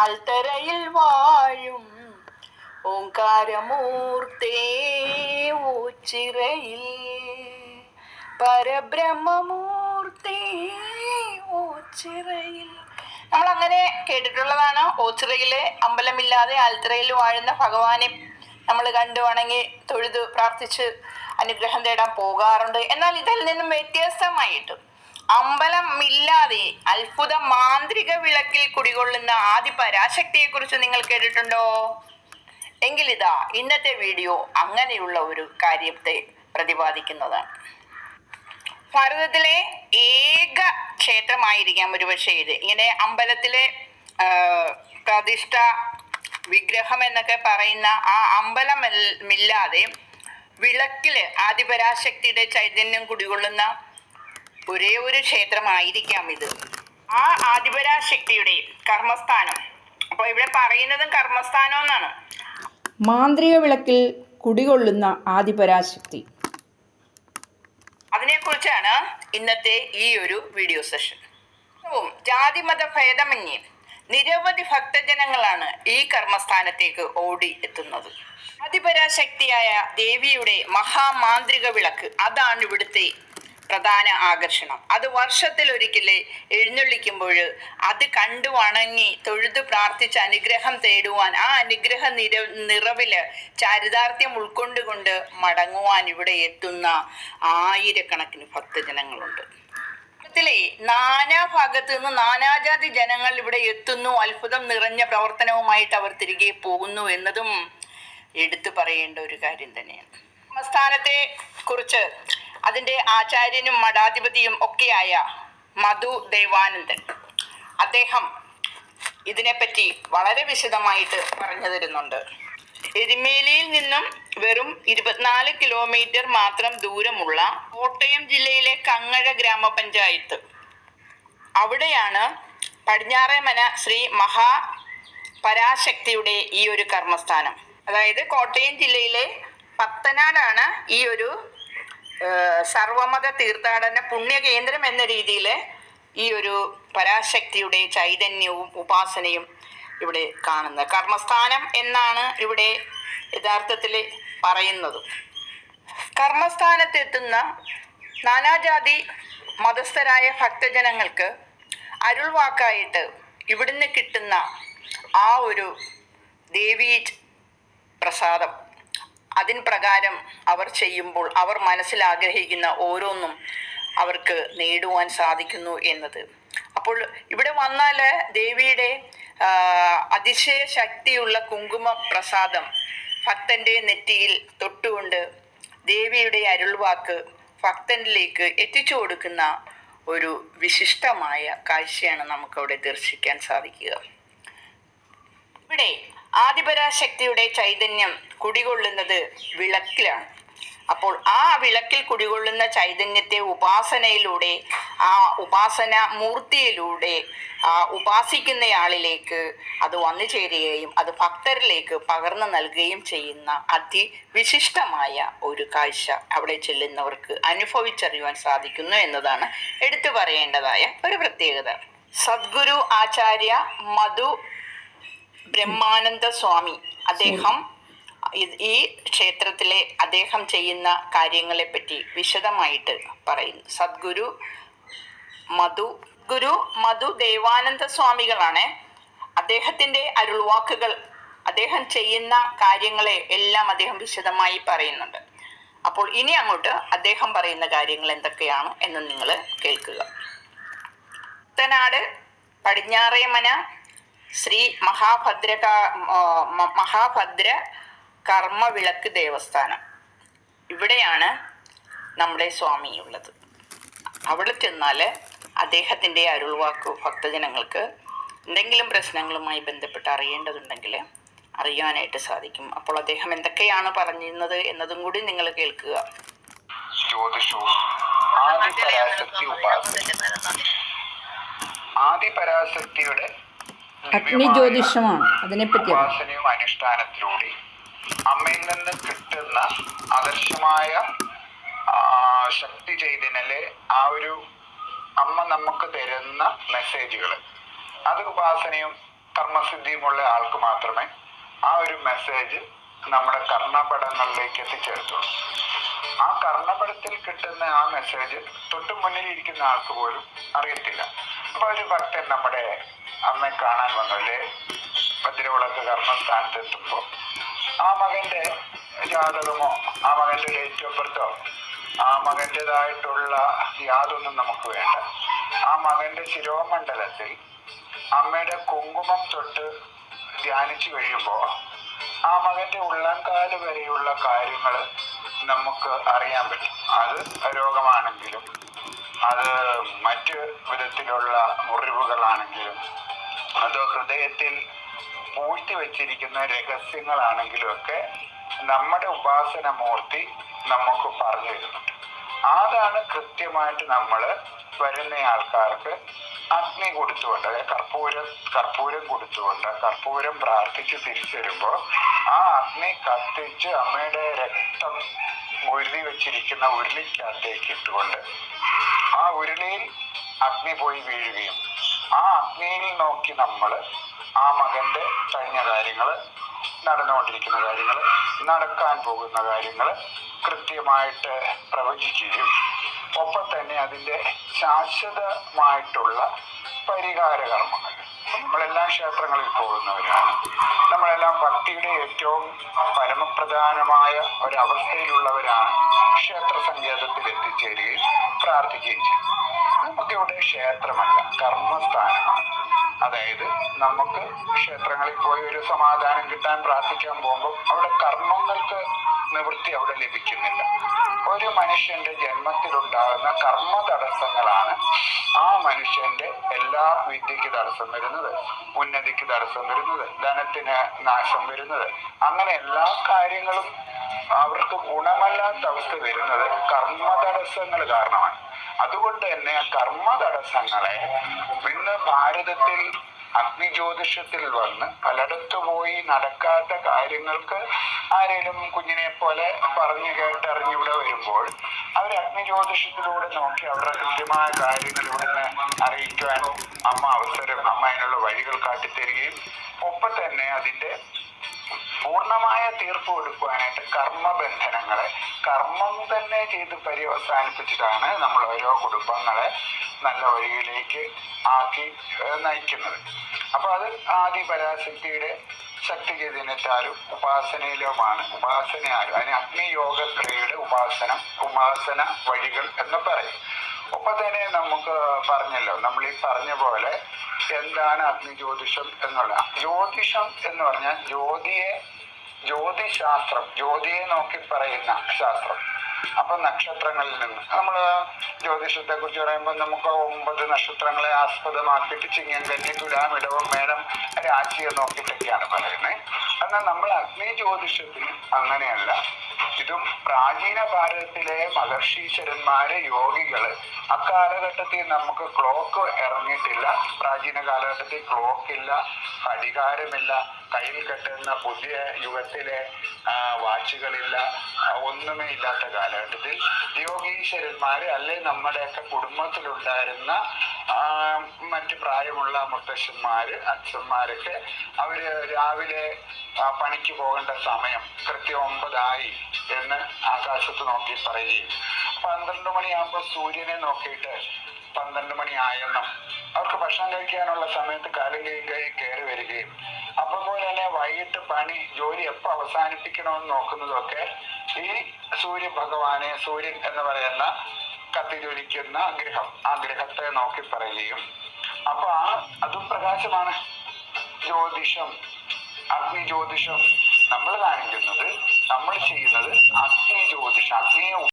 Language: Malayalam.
ആൽത്തരയിൽ വാഴും ഓങ്കാരമൂർത്തേ ഊച്ചിറയിൽ. പരബ്രഹ്മമൂർത്തേ ഊച്ചിറയിൽ. നമ്മൾ അങ്ങനെ കേട്ടിട്ടുള്ളതാണ് ഓച്ചിറയിലെ അമ്പലമില്ലാതെ ആൽത്തറയിൽ വാഴുന്ന ഭഗവാനെ നമ്മൾ കണ്ടു വണങ്ങി തൊഴുത് പ്രാർത്ഥിച്ച് അനുഗ്രഹം തേടാൻ പോകാറുണ്ട്. എന്നാൽ ഇതിൽ നിന്നും വ്യത്യസ്തമായിട്ട് അമ്പലം ഇല്ലാതെ അത്ഭുത മാന്ത്രിക വിളക്കിൽ കുടികൊള്ളുന്ന ആദി പരാശക്തിയെ കുറിച്ച് നിങ്ങൾ കേട്ടിട്ടുണ്ടോ? എങ്കിലിതാ ഇന്നത്തെ വീഡിയോ അങ്ങനെയുള്ള ഒരു കാര്യത്തെ പ്രതിപാദിക്കുന്നതാണ്. ഭാരതത്തിലെ ഏക ക്ഷേത്രമായിരിക്കാം ഒരുപക്ഷെ ഇത്. ഇങ്ങനെ അമ്പലത്തിലെ പ്രതിഷ്ഠ വിഗ്രഹം എന്നൊക്കെ പറയുന്ന ആ അമ്പലം ഇല്ലാതെ വിളക്കിൽ ആദിപരാശക്തിയുടെ ചൈതന്യം കുടികൊള്ളുന്ന ഒരേ ഒരു ക്ഷേത്രമായിരിക്കാം ഇത്. ആ ആദിപരാശക്തിയുടെയും കർമ്മസ്ഥാനം. അപ്പോൾ ഇവിടെ പറയുന്നതും കർമ്മസ്ഥാനം എന്നാണ് മാന്ത്രിക വിളക്കിൽ കുടികൊള്ളുന്ന ആദിപരാശക്തി അതിനെക്കുറിച്ചാണ് ഇന്നത്തെ ഈ ഒരു വീഡിയോ സെഷൻ ജാതി മത ഭേദമന്യേ നിരവധി ഭക്തജനങ്ങളാണ് ഈ കർമ്മസ്ഥാനത്തേക്ക് ഓടി എത്തുന്നത്. അതിപരാശക്തിയായ ദേവിയുടെ മഹാമാന്ത്രിക വിളക്ക് അതാണ് ഇവിടുത്തെ പ്രധാന ആകർഷണം. അത് വർഷത്തിൽ ഒരിക്കലേ എഴുന്നള്ളിക്കുമ്പോൾ അത് കണ്ടു വണങ്ങി തൊഴുത് പ്രാർത്ഥിച്ച് അനുഗ്രഹം തേടുവാൻ ആ അനുഗ്രഹ നിര നിറവിൽ ചാരിതാർത്ഥ്യം ഉൾക്കൊണ്ടുകൊണ്ട് മടങ്ങുവാൻ ഇവിടെ എത്തുന്ന ആയിരക്കണക്കിന് ഭക്തജനങ്ങളുണ്ട്. ലോകത്തിലെ നാനാ ഭാഗത്തു നിന്ന് നാനാജാതി ജനങ്ങൾ ഇവിടെ എത്തുന്നു. അത്ഭുതം നിറഞ്ഞ പ്രവർത്തനവുമായിട്ട് അവർ തിരികെ പോകുന്നു എന്നതും എടുത്തു പറയേണ്ട ഒരു കാര്യം തന്നെയാണ്. സംസ്ഥാനത്തെ കുറിച്ച് അതിന്റെ ആചാര്യനും മഠാധിപതിയും ഒക്കെയായ മധു ദേവാനന്ദൻ. അദ്ദേഹം ഇതിനെപ്പറ്റി വളരെ വിശദമായിട്ട് പറഞ്ഞു തരുന്നുണ്ട്. എരുമേലിയിൽ നിന്നും വെറും ഇരുപത്തിനാല് കിലോമീറ്റർ മാത്രം ദൂരമുള്ള കോട്ടയം ജില്ലയിലെ കങ്ങഴ ഗ്രാമപഞ്ചായത്ത്. അവിടെയാണ് പടിഞ്ഞാറേമന ശ്രീ മഹാ പരാശക്തിയുടെ ഈ ഒരു കർമ്മസ്ഥാനം. അതായത് കോട്ടയം ജില്ലയിലെ പത്തനാടാണ് ഈ ഒരു സർവമത തീർത്ഥാടന പുണ്യ കേന്ദ്രം എന്ന രീതിയിൽ ഈ ഒരു പരാശക്തിയുടെ ചൈതന്യവും ഉപാസനയും ഇവിടെ കാണുന്നത്. കർമ്മസ്ഥാനം എന്നാണ് ഇവിടെ യഥാർത്ഥത്തിൽ പറയുന്നത്. കർമ്മസ്ഥാനത്തെത്തുന്ന നാനാജാതി മതസ്ഥരായ ഭക്തജനങ്ങൾക്ക് അരുൾവാക്കായിട്ട് ഇവിടുന്ന് കിട്ടുന്ന ആ ഒരു ദേവീ പ്രസാദം അതിൻ പ്രകാരം അവർ ചെയ്യുമ്പോൾ അവർ മനസ്സിൽ ആഗ്രഹിക്കുന്ന ഓരോന്നും അവർക്ക് നേടുവാൻ സാധിക്കുന്നു എന്നത്. അപ്പോൾ ഇവിടെ വന്നാൽ ദേവിയുടെ അതിശയ ശക്തിയുള്ള കുങ്കുമ പ്രസാദം ഭക്തന്റെ നെറ്റിയിൽ തൊട്ടുകൊണ്ട് ദേവിയുടെ അരുൾവാക്ക് ഭക്തനിലേക്ക് എത്തിച്ചു കൊടുക്കുന്ന ഒരു വിശിഷ്ടമായ കാഴ്ചയാണ് നമുക്കവിടെ ദർശിക്കാൻ സാധിക്കുക. ഇവിടെ ആദിപരാശക്തിയുടെ ചൈതന്യം കുടികൊള്ളുന്നത് വിളക്കിലാണ്. അപ്പോൾ ആ വിളക്കിൽ കുടികൊള്ളുന്ന ചൈതന്യത്തെ ഉപാസനയിലൂടെ ആ ഉപാസന മൂർത്തിയിലൂടെ ആ ഉപാസിക്കുന്നയാളിലേക്ക് അത് വന്നു ചേരുകയും അത് ഭക്തരിലേക്ക് പകർന്നു നൽകുകയും ചെയ്യുന്ന അതിവിശിഷ്ടമായ ഒരു കാഴ്ച അവിടെ ചെല്ലുന്നവർക്ക് അനുഭവിച്ചറിയുവാൻ സാധിക്കുന്നു എന്നതാണ് എടുത്തു പറയേണ്ടതായ ഒരു പ്രത്യേകത. സദ്ഗുരു ആചാര്യ മധു ബ്രഹ്മാനന്ദ സ്വാമി. അദ്ദേഹം ഈ ക്ഷേത്രത്തിലെ അദ്ദേഹം ചെയ്യുന്ന കാര്യങ്ങളെ പറ്റി വിശദമായിട്ട് പറയുന്നു. സദ്ഗുരു മധു ഗുരു മധു ദേവാനന്ദ സ്വാമികളാണ് അദ്ദേഹത്തിന്റെ അരുൾവാക്കുകൾ. അദ്ദേഹം ചെയ്യുന്ന കാര്യങ്ങളെ എല്ലാം അദ്ദേഹം വിശദമായി പറയുന്നുണ്ട്. അപ്പോൾ ഇനി അങ്ങോട്ട് അദ്ദേഹം പറയുന്ന കാര്യങ്ങൾ എന്തൊക്കെയാണ് എന്ന് നിങ്ങൾ കേൾക്കുക. കുട്ടനാട് പടിഞ്ഞാറേമന ശ്രീ മഹാഭദ്ര മഹാഭദ്ര കർമ്മവിളക്ക് ദേവസ്ഥാനം. ഇവിടെയാണ് നമ്മുടെ സ്വാമി ഉള്ളത്. അവിടെ ചെന്നാൽ അദ്ദേഹത്തിന്റെ അരുൾവാക്ക് ഭക്തജനങ്ങൾക്ക് എന്തെങ്കിലും പ്രശ്നങ്ങളുമായി ബന്ധപ്പെട്ട് അറിയേണ്ടതുണ്ടെങ്കിൽ അറിയാനായിട്ട് സാധിക്കും. അപ്പോൾ അദ്ദേഹം എന്തൊക്കെയാണ് പറഞ്ഞിരുന്നത് എന്നതും കൂടി നിങ്ങൾ കേൾക്കുക. ജ്യോതിഷവും ആദിപരാശക്തി ആദിപരാശക്തിയുടെ അഗ്നി ജ്യോതിഷമാണ് അതിനെപ്പറ്റി ഉപാസനയും അനുഷ്ഠാനത്തിലൂടെ അമ്മയിൽ നിന്ന് കിട്ടുന്ന ആദർശമായ ശക്തി ചൈതന്യലെ ആ ഒരു അമ്മ നമുക്ക് തരുന്ന മെസ്സേജുകൾ അത് ഉപാസനയും കർമ്മസിദ്ധിയുമുള്ള ആൾക്ക് മാത്രമേ ആ ഒരു മെസ്സേജ് നമ്മുടെ കർണപടങ്ങളിലേക്ക് എത്തിച്ചേർത്തുള്ളൂ. ആ കർണപടത്തിൽ കിട്ടുന്ന ആ മെസ്സേജ് തൊട്ടു മുന്നിൽ ഇരിക്കുന്ന ആൾക്ക് പോലും അറിയത്തില്ല. അപ്പൊ ഒരു ഭക്തൻ നമ്മുടെ അമ്മയെ കാണാൻ വന്നു വന്നല്ലേ? ഭദ്രവിളക്ക് കർമ്മസ്ഥാനത്ത് എത്തുമ്പോൾ ആ മകന്റെ ജാതകമോ ആ മകന്റെ ഡേറ്റ് ഓഫ് ബർത്തോ ആ മകന്റെതായിട്ടുള്ള യാതൊന്നും നമുക്ക് വേണ്ട. ആ മകന്റെ ശിരോമണ്ഡലത്തിൽ അമ്മയുടെ കുങ്കുമം തൊട്ട് ധ്യാനിച്ചു കഴിയുമ്പോൾ ആ മകന്റെ ഉള്ളംകാൽ വരെയുള്ള കാര്യങ്ങൾ നമുക്ക് അറിയാൻ പറ്റും. അത് രോഗമാണെങ്കിലും അത് മറ്റ് വിധത്തിലുള്ള മുറിവുകളാണെങ്കിലും അത് ഹൃദയത്തിൽ പൂഴ്ത്തി വെച്ചിരിക്കുന്ന രഹസ്യങ്ങളാണെങ്കിലും ഒക്കെ നമ്മുടെ ഉപാസന മൂർത്തി നമുക്ക് പറഞ്ഞു തരുന്നുണ്ട്. അതാണ് കൃത്യമായിട്ട് നമ്മൾ വരുന്ന ആൾക്കാർക്ക് അഗ്നി കൊടുത്തുകൊണ്ട് അതായത് കർപ്പൂരം കർപ്പൂരം കൊടുത്തുകൊണ്ട് കർപ്പൂരം പ്രാർത്ഥിച്ച് തിരിച്ചു വരുമ്പോൾ ആ അഗ്നി കത്തിച്ച് അമ്മയുടെ രക്തം ഉരുതി വെച്ചിരിക്കുന്ന ഉരുളിക്കകത്തേക്ക് ഇട്ടുകൊണ്ട് ആ ഉരുളിയിൽ അഗ്നി പോയി വീഴുകയും ആ അഗ്നിയിൽ നോക്കി നമ്മൾ ആ മകന്റെ കഴിഞ്ഞ കാര്യങ്ങൾ നടന്നുകൊണ്ടിരിക്കുന്ന കാര്യങ്ങൾ നടക്കാൻ പോകുന്ന കാര്യങ്ങൾ കൃത്യമായിട്ട് പ്രവചിക്കുകയും ഒപ്പം തന്നെ അതിന്റെ ശാശ്വതമായിട്ടുള്ള പരിഹാര കർമ്മങ്ങൾ നമ്മളെല്ലാം ക്ഷേത്രങ്ങളിൽ പോകുന്നവരാണ്. നമ്മളെല്ലാം ഭക്തിയുടെ ഏറ്റവും പരമപ്രധാനമായ ഒരവസ്ഥയിലുള്ളവരാണ് ക്ഷേത്ര സങ്കേതത്തിൽ എത്തിച്ചേരുകയും പ്രാർത്ഥിക്കുകയും ചെയ്യും നമുക്കിവിടെ ക്ഷേത്രമല്ല കർമ്മസ്ഥാനമാണ്. അതായത് നമുക്ക് ക്ഷേത്രങ്ങളിൽ പോയി ഒരു സമാധാനം കിട്ടാൻ പ്രാർത്ഥിക്കാൻ പോകുമ്പോൾ അവിടെ കർമ്മങ്ങൾക്ക് നിവൃത്തി അവിടെ ലഭിക്കുന്നില്ല. ഒരു മനുഷ്യന്റെ ജന്മത്തിലുണ്ടാകുന്ന കർമ്മ തടസ്സങ്ങളാണ് ആ മനുഷ്യന്റെ എല്ലാ വിദ്യക്ക് തടസ്സം വരുന്നത്. ഉന്നതിക്ക് തടസ്സം വരുന്നത്. ധനത്തിന് നാശം വരുന്നത്. അങ്ങനെ എല്ലാ കാര്യങ്ങളും അവർക്ക് ഗുണമല്ലാത്ത അവസ്ഥ വരുന്നത് കർമ്മ തടസ്സങ്ങൾ കാരണമാണ്. അതുകൊണ്ട് തന്നെ കർമ്മ തടസ്സങ്ങളെ ഇന്ന് ഭാരതത്തിൽ അഗ്നിജ്യോതിഷത്തിൽ വന്ന് പലയിടത്തു പോയി നടക്കാത്ത കാര്യങ്ങൾക്ക് ആരെങ്കിലും കുഞ്ഞിനെ പോലെ പറഞ്ഞു കേട്ടറിഞ്ഞ് ഇവിടെ വരുമ്പോൾ അവർ അഗ്നിജ്യോതിഷത്തിലൂടെ നോക്കി അവരുടെ കൃത്യമായ കാര്യങ്ങൾ ഇവിടുന്ന് അറിയിക്കുവാൻ അമ്മ അവസരം അമ്മ അതിനുള്ള വഴികൾ കാട്ടിത്തരികയും ഒപ്പം തന്നെ അതിന്റെ പൂർണമായ തീർപ്പ് കൊടുക്കുവാനായിട്ട് കർമ്മബന്ധനങ്ങളെ. കർമ്മം തന്നെ ചെയ്ത് പര്യവസാനിപ്പിച്ചിട്ടാണ് നമ്മൾ ഓരോ കുടുംബങ്ങളെ നല്ല വഴിയിലേക്ക് ആക്കി നയിക്കുന്നത്. അപ്പൊ അത് ആദി പരാശക്തിയുടെ ശക്തി ചൈതന്യത്താലും ഉപാസനയിലുമാണ്. ഉപാസനയാലും അതിന് അഗ്നിയോഗക്രിയയുടെ ഉപാസനം ഉപാസന വഴികൾ എന്ന് പറയും. ഒപ്പം തന്നെ നമുക്ക് പറഞ്ഞല്ലോ നമ്മൾ ഈ പറഞ്ഞ പോലെ എന്താണ് അഗ്നിജ്യോതിഷം എന്നുള്ള? ജ്യോതിഷം എന്ന് പറഞ്ഞാൽ ജ്യോതിയെ ജ്യോതിശാസ്ത്രം ജ്യോതിയെ നോക്കി പറയുന്ന ശാസ്ത്രം. അപ്പൊ നക്ഷത്രങ്ങളിൽ നിന്ന് നമ്മൾ ജ്യോതിഷത്തെ കുറിച്ച് പറയുമ്പോൾ നമുക്ക് ഒമ്പത് നക്ഷത്രങ്ങളെ ആസ്പദമാക്കിയിട്ട് ചിങ്ങം കന്നി തുലാം ഇടവം മേടം രാശിയെ നോക്കിയിട്ടൊക്കെയാണ് പറയുന്നത് എന്നാൽ നമ്മൾ അഗ്നി ജ്യോതിഷത്തിന് അങ്ങനെയല്ല. ഇതും പ്രാചീന ഭാരതത്തിലെ മഹർഷീശ്വരന്മാര് യോഗികൾ അക്കാലഘട്ടത്തിൽ നമുക്ക് ക്ലോക്ക് ഇറങ്ങിയിട്ടില്ല. പ്രാചീന കാലഘട്ടത്തിൽ ക്ലോക്ക് ഇല്ല ഘടികാരമില്ല. കയ്യിൽ കെട്ടുന്ന പുതിയ യുഗത്തിലെ വാച്ചുകളില്ല ഒന്നുമേ ഇല്ലാത്ത കാലഘട്ടത്തിൽ യോഗീശ്വരന്മാര് അല്ലെ നമ്മുടെയൊക്കെ കുടുംബത്തിലുണ്ടായിരുന്ന മറ്റു പ്രായമുള്ള മുത്തശ്ശന്മാര് അച്ഛന്മാരൊക്കെ അവർ രാവിലെ പണിക്ക് പോകേണ്ട സമയം കൃത്യം ഒമ്പതായി എന്ന് ആകാശത്ത് നോക്കി പറയുകയും പന്ത്രണ്ട് മണിയാകുമ്പോൾ സൂര്യനെ നോക്കിയിട്ട് പന്ത്രണ്ട് മണിയായെന്നും അവർക്ക് ഭക്ഷണം കഴിക്കാനുള്ള സമയത്ത് കാലും കൈ കൈ കയറി വരികയും അപ്പൊ പോലെ തന്നെ വൈകിട്ട് പണി ജോലി എപ്പൊ അവസാനിപ്പിക്കണമെന്ന് നോക്കുന്നതൊക്കെ ഈ സൂര്യ ഭഗവാനെ സൂര്യൻ എന്ന് പറയുന്ന കത്തിജ്വലിക്കുന്ന ഗ്രഹം ആ ഗ്രഹത്തെ നോക്കി പറയുകയും. അപ്പൊ ആ അതും പ്രകാശമാണ്. ജ്യോതിഷം അഗ്നി ജ്യോതിഷം. നമ്മൾ കാണിക്കുന്നത് നമ്മൾ ചെയ്യുന്നത് അഗ്നി ജ്യോതിഷം അഗ്നിയെ